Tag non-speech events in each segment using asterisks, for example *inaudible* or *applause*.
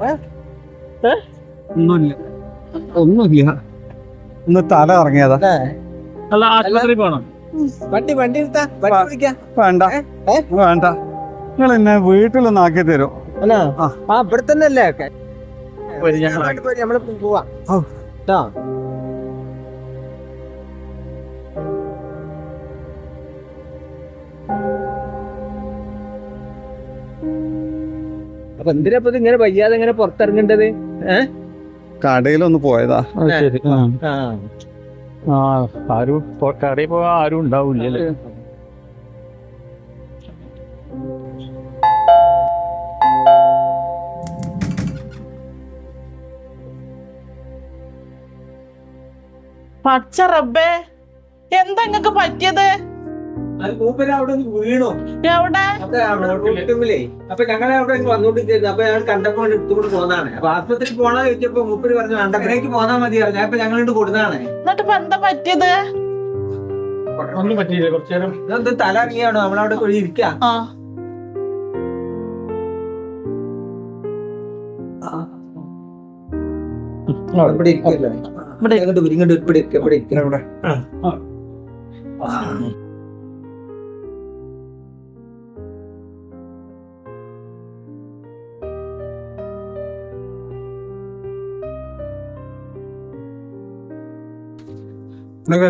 നമ്മളെ? ഏ? ഒന്നുമില്ല. ഒന്നുമില്ല. ഒന്ന് തല ഇറങ്ങിയതാ. അല്ല? ആശുപത്രി പോണം. വണ്ടി വണ്ടി വണ്ടി വേണ്ട. നിങ്ങൾ എന്നെ വീട്ടിലൊന്ന് ആക്കി തരും? അല്ലോ ആ. ഇവിടെ തന്നെ അല്ലേ പോര്, നമ്മൾ പോവാ. ഔ. അപ്പൊ എന്തിനാ ഇപ്പൊ ഇങ്ങനെ വയ്യാതെ ഇങ്ങനെ പുറത്തിറങ്ങേണ്ടത്? കടയിലൊന്ന് പോയതാ. ശരി. ആ. ആ. ആ ആരും പൊ- കടയിൽ പോകാൻ ആരും ഉണ്ടാവില്ലല്ലേ? പച്ച റബ്ബേ എന്താ ഇങ്ങക്ക് പറ്റിയത്? മൂപ്പര് അവിടെ വീണു. എവിടെ അപ്പൊ ഞങ്ങളെ അവിടെ വന്നോണ്ടിരിക്കുന്നു അപ്പൊ ഞാൻ കണ്ടപ്പോ എടുത്തുകൊണ്ട് പോന്നതാണ്. അപ്പൊ ആസ്പത്രി പോണ ചോദിച്ചപ്പോ മൂപ്പര് പറഞ്ഞു അണ്ടക്കരയ്ക്ക് പോന്നാ മതി പറഞ്ഞു. അപ്പൊ ഞങ്ങളിട്ട് കൊടുന്നതാണ്. എന്നിട്ട് ഇപ്പൊ എന്താ പറ്റിയത്? ഒന്നും പറ്റിയില്ല. കുറച്ചു നേരം ഇതെന്ത് തല ഇറങ്ങിയാണോ നമ്മളവിടെ കൊഴി ഇരിക്കാ. ആ. ഇവിടെ ഇരിക്കല്ലേ? ഇവിടെ. ഇങ്ങോട്ട് ഇങ്ങോട്ട് ഇവിടെ ഇരിക്ക ഇവിടെ. ആ. ഇവിടെ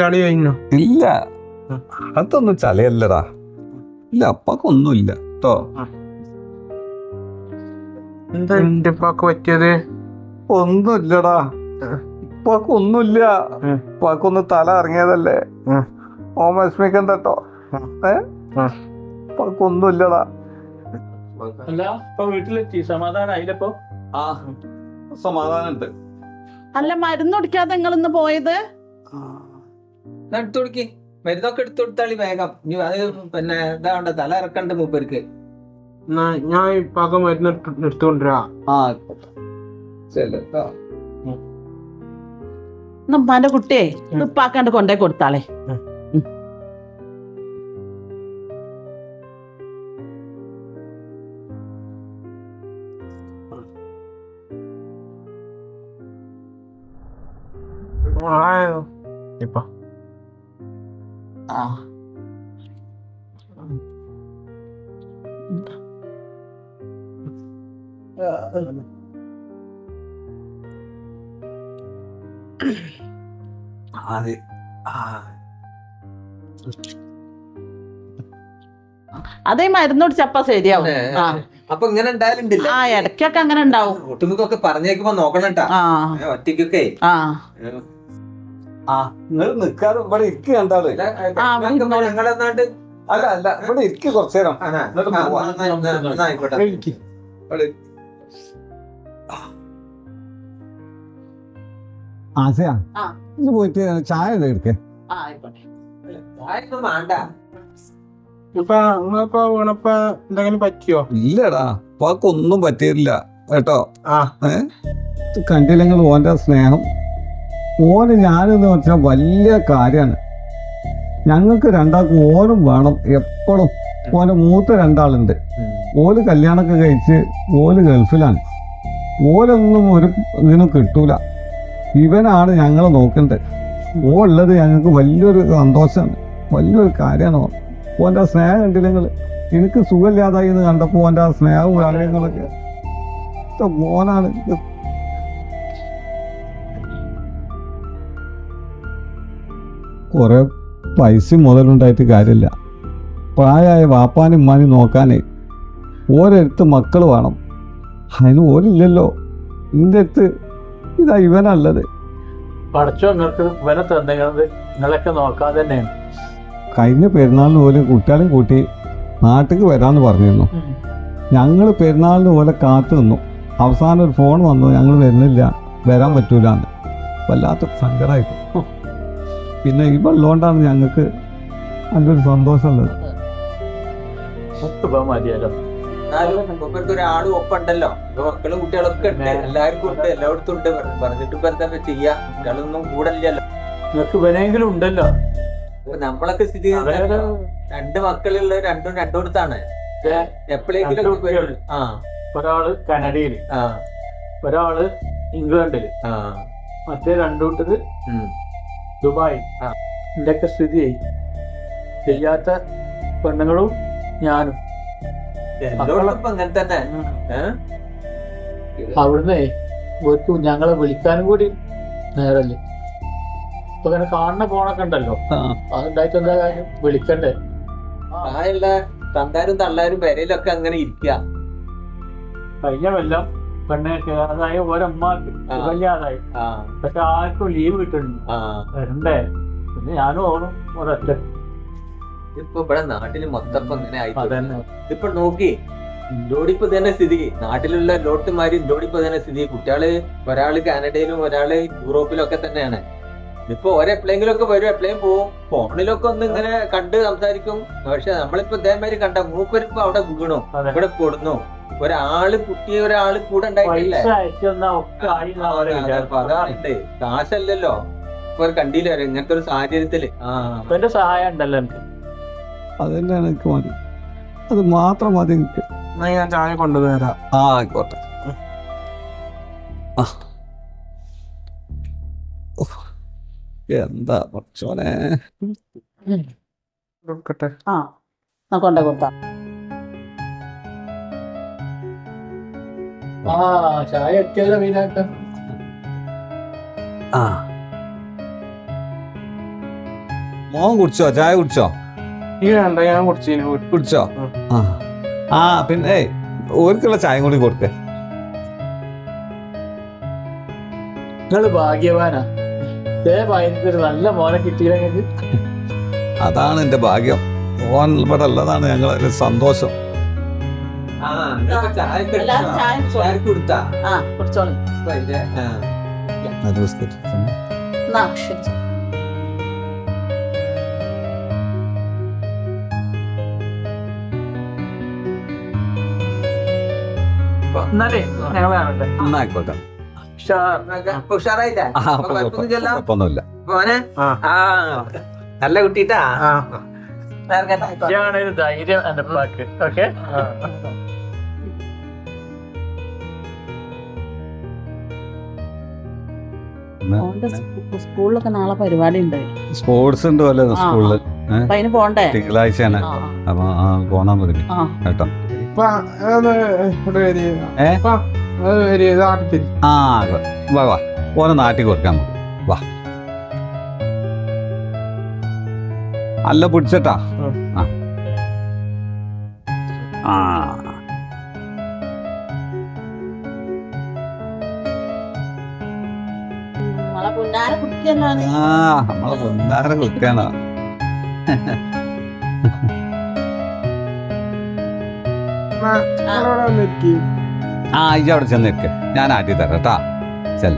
ചളി കഴിഞ്ഞോ? ഇല്ല. അതൊന്നും ചലയല്ലടാ ഇല്ല അപ്പക്കൊന്നുമില്ല. കേട്ടോ എന്താ എന്റെ ഉപ്പാക്ക് പറ്റിയത്? ഒന്നുമില്ലടാ. ഇപ്പൊക്കൊന്നുമില്ല ഉം. ഇപ്പൊക്കൊന്ന് തല ഇറങ്ങിയതല്ലേ. ഓ ഓൻ വിഷമിക്കണ്ട കേട്ടോ ഏ? ഉം. ഇപ്പൊക്കൊന്നുമില്ലടാ അല്ല ഇപ്പൊ വീട്ടിലെത്തി. സമാധാനം ആയില്ലപ്പോ? ആ സമാധാനുണ്ട്. അല്ല മരുന്ന് കുടിക്കാതെ നിങ്ങൾ ഇന്ന് പോയത്? എടുത്തു കൊടുക്കി മരുന്നൊക്കെ എടുത്തു കൊടുത്താളി വേഗം. ഇനി അത് പിന്നെ ഇതാവണ്ട തല ഇറക്കണ്ട മൂപ്പർക്ക്. ഞാൻ ഇപ്പൊ മരുന്ന് എടുത്തുകൊണ്ടിരാ ആ കുട്ടിയെ ഉപ്പാക്കാണ്ട് കൊണ്ടേ കൊടുത്താളെ. ഇപ്പൊ. ആ. അതെ ആ. അതേ മരുന്ന് കുടിച്ചപ്പ ശരിയാവും. അപ്പൊ ഇങ്ങനെ ഉണ്ടായാലുണ്ടല്ല ആ ഇടയ്ക്കൊക്കെ അങ്ങനെ ഉണ്ടാവും. ഒട്ടുമിക്കൊക്കെ പറഞ്ഞേക്കുമ്പോ നോക്കണം ആ. ഒറ്റയ്ക്കൊക്കെ. ആ. ആ നിങ്ങൾ ഇവിടെ ഇരിക്കുക നാട്ട് അല്ല അല്ല ഇവിടെ ഇരിക്ക കുറച്ചു നേരം. ആശയാ. ഇത് പോയിട്ട് ചായ എടുക്കേ? എന്തെങ്കിലും പറ്റിയോ? ഇല്ലടാ ഒന്നും പറ്റിയില്ല കേട്ടോ? കണ്ടില്ലെങ്കിൽ ഓന്റെ സ്നേഹം. ഓന് ഞാനെന്ന് വെച്ചാൽ വലിയ കാര്യമാണ് ഞങ്ങൾക്ക് രണ്ടാൾക്കും ഓനും വേണം എപ്പോഴും ഓന്റെ മൂത്ത രണ്ടാളുണ്ട്. ഓൽ കല്യാണമൊക്കെ കഴിച്ച് ഓൽ ഗൾഫിലാണ്. ഓലൊന്നും ഒരു ഇതിനും കിട്ടൂല. ഇവനാണ് ഞങ്ങൾ നോക്കേണ്ടത് ഓ ഉള്ളത് ഞങ്ങൾക്ക് വലിയൊരു സന്തോഷമാണ് വലിയൊരു കാര്യമാണ് ഓൻ. ഓന്റെ സ്നേഹം സ്നേഹം കണ്ടില്ലെങ്കിൽ എനിക്ക് സുഖമില്ലാതായി എന്ന് കണ്ടപ്പോൾ ഓന്റെ ആ സ്നേഹവും കാര്യങ്ങളൊക്കെ. മോനാണ് കുറെ പൈസ മുതലുണ്ടായിട്ട് കാര്യമില്ല. പ്രായമായ വാപ്പാനും ഉമ്മാനും നോക്കാനേ ഓരോരുത്ത് മക്കൾ വേണം. അതിന് ഓരില്ലല്ലോ. നിന്റെ അടുത്ത് ഇതാ ഇവനല്ലത്. പഠിച്ചോ നിങ്ങൾക്ക് ഇവനെ തന്നത് നിങ്ങളൊക്കെ നോക്കാതെ തന്നെയാണ്. കഴിഞ്ഞ പെരുന്നാളിന് പോലും കുട്ടികളെയും കൂട്ടി നാട്ടിലേക്ക് വരാന്ന് പറഞ്ഞിരുന്നു. ഞങ്ങൾ പെരുന്നാളിന് പോലെ കാത്തു നിന്നു. അവസാനം ഒരു ഫോൺ വന്നു ഞങ്ങൾ വരുന്നില്ല. വരാൻ പറ്റൂല വല്ലാത്ത സങ്കടമായി പിന്നെ ഈ വെള്ളമുകൊണ്ടാണ് ഞങ്ങൾക്ക് നല്ലൊരു സന്തോഷമുള്ളത്. മക്കളും കുട്ടികളൊക്കെ ഉണ്ട്. എല്ലാവർക്കും ഉണ്ട്. എല്ലായിടത്തും ഉണ്ട്. പറഞ്ഞിട്ട് ഇപ്പൊ എന്താ ചെയ്യാ? കുട്ടികളൊന്നും കൂടല്ലല്ലോ നിങ്ങൾക്ക് ഇവനെങ്കിലും ഉണ്ടല്ലോ. നമ്മളൊക്കെ സ്ഥിതി. രണ്ട് മക്കളുള്ള രണ്ടും രണ്ടിടത്താണ് ഒരാൾ കനഡയിൽ ആ. ഒരാൾ ഇംഗ്ലണ്ടിൽ. ആ. മറ്റേ രണ്ടു കൂട്ടര് ഉം. ദുബായ്. ഇതൊക്കെ സ്ഥിതി ചെയ്യാത്ത പെണ്ണുങ്ങളും ഞാനും. അങ്ങനെ തന്നെ. അവിടുന്ന് ഒരു ഞങ്ങളെ വിളിക്കാനും കൂടി നേരല്ലേ? ഇപ്പൊ ഇങ്ങനെ കാണുന്ന ഫോണൊക്കെ ഉണ്ടല്ലോ. അതുണ്ടായിട്ട് എന്താ കാര്യം? വിളിക്കണ്ടേ? ആ. തന്താരും തള്ളാരും പെരയിലൊക്കെ അങ്ങനെ ഇരിക്കുക കഴിഞ്ഞ കൊല്ലം പെണ്ണെ കേറാതായ ഒരമ്മക്ക്. സുഖമില്ലാതായി. പക്ഷെ ആർക്കും ലീവ് കിട്ടുന്നുണ്ട് വരണ്ടേ? പിന്നെ ഞാനും ഓണം ഒരൊറ്റ. ഇപ്പൊ ഇവിടെ നാട്ടിൽ മൊത്തം ഇപ്പൊ ഇങ്ങനെ ആയി ഇപ്പൊ നോക്കി ഇന്തോടിപ്പ് തന്നെ സ്ഥിതി. നാട്ടിലുള്ള ലോട്ടുമാര് ഇന്തോടിപ്പ് തന്നെ സ്ഥിതി. കുട്ടികൾ ഒരാൾ കാനഡയിലും ഒരാൾ യൂറോപ്പിലും ഒക്കെ തന്നെയാണ്. ഇപ്പൊ ഒരെപ്പോഴെങ്കിലും ഒക്കെ വരും എപ്പോഴും പോവും. ഫോണിലൊക്കെ ഒന്ന് ഇങ്ങനെ കണ്ട് സംസാരിക്കും. പക്ഷെ നമ്മളിപ്പോ ഇതേമാതിരി കണ്ട മൂപ്പരിപ്പോ അവിടെ വീണു ഇവിടെ കൊടുന്നു ഒരാൾ കുട്ടി ഒരാൾ കൂടെ ഉണ്ടായിട്ടില്ലേ? കാശല്ലല്ലോ. ഇപ്പൊ കണ്ടില്ല ഇങ്ങനത്തെ ഒരു സാഹചര്യത്തിൽ? സഹായം ഉണ്ടല്ലോ എനിക്ക്. അത് തന്നെയാണ് എനിക്ക് മതി. അത് മാത്രം മതി എനിക്ക്. ഞാൻ ചായ കൊണ്ടുവരാം ആ ആയിക്കോട്ടെ. ആ. എന്താ കുറച്ചോനെ ആ എന്നാ കൊണ്ടേ കൊടുത്താ ആ ചായ എത്തിയല്ലോ മീനാക്ക ആ. മോൻ കുടിച്ചോ? ചായ കുടിച്ചോ? ഈ വേണ്ട ഞാൻ കുടിച്ചോ ആ. ആ. പിന്നെ ഓർക്കുള്ള ചായ കൂടി കൊടുത്തേ നിങ്ങൾ ഭാഗ്യവാനാ. നല്ല മോനെ കിട്ടിയില്ലെങ്കിൽ അതാണ് എന്റെ ഭാഗ്യം. ഓൻ ഇവിടെ അല്ലതാണ് ഞങ്ങളെ സന്തോഷം. എന്നാലേ എന്നായിക്കോട്ടെ. ഇപ്പൊ ഉഷാറായില്ലേ? ആ? കുഴപ്പമൊന്നുമില്ല മോനെ? നല്ല കുട്ടിട്ടാ? ധൈര്യം എന്റെ പാക്ക് ഓക്കെ? ഓന്റെ സ്കൂ- സ്കൂളിലൊക്കെ നാളെ പരിപാടി ഉണ്ട് സ്പോർട്സ് ഉണ്ട് സ്കൂളിൽ അതിന് പോണ്ടേ? തിങ്കളാഴ്ചയാണ്. അപ്പൊ പോണാൻ ആ. കേട്ടോ. ആ വാ വാ ഓനെ നാട്ടിൽ കൊടുക്കാം വാ. അല്ല പിടിച്ചട്ടാ. ആ. ആ. ആ. നമ്മളെ പുന്നാര കുട്ടിയല്ലാണ് ആ ആ ഇജ്ജ് അവിടെ ചെന്ന് നിൽക്ക് ഞാൻ ആട്ടി തരാം കേട്ടാ. ചെൽ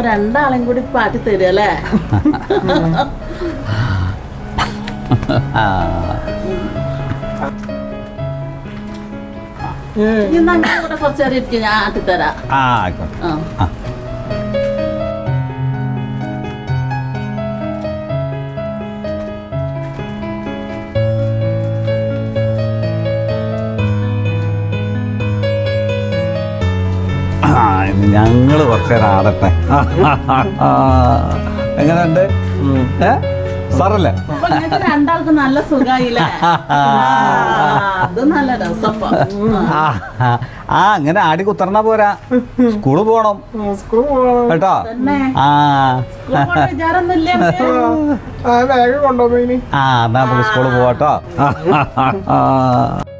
രണ്ടാളും കൂടി പാട്ടി തരുക *laughs* *laughs* ആ. ആ ആയിക്കോട്ടെ ആ ഞങ്ങൾ കുറച്ച് ആടട്ടെ. *laughs* എങ്ങനെയുണ്ട്? സാറല്ലേ? രണ്ടാൾക്ക് നല്ല സുഖമായില്ല *laughs* അത് നല്ല രസപ്പ ആ, ആ അങ്ങനെ ആടി കുത്തറണ പോരാ. സ്കൂൾ പോണം. സ്കൂൾ പോകണം കേട്ടോ? ആ. ആ എന്നാ നമുക്ക് സ്കൂൾ പോവാട്ടോ. *laughs*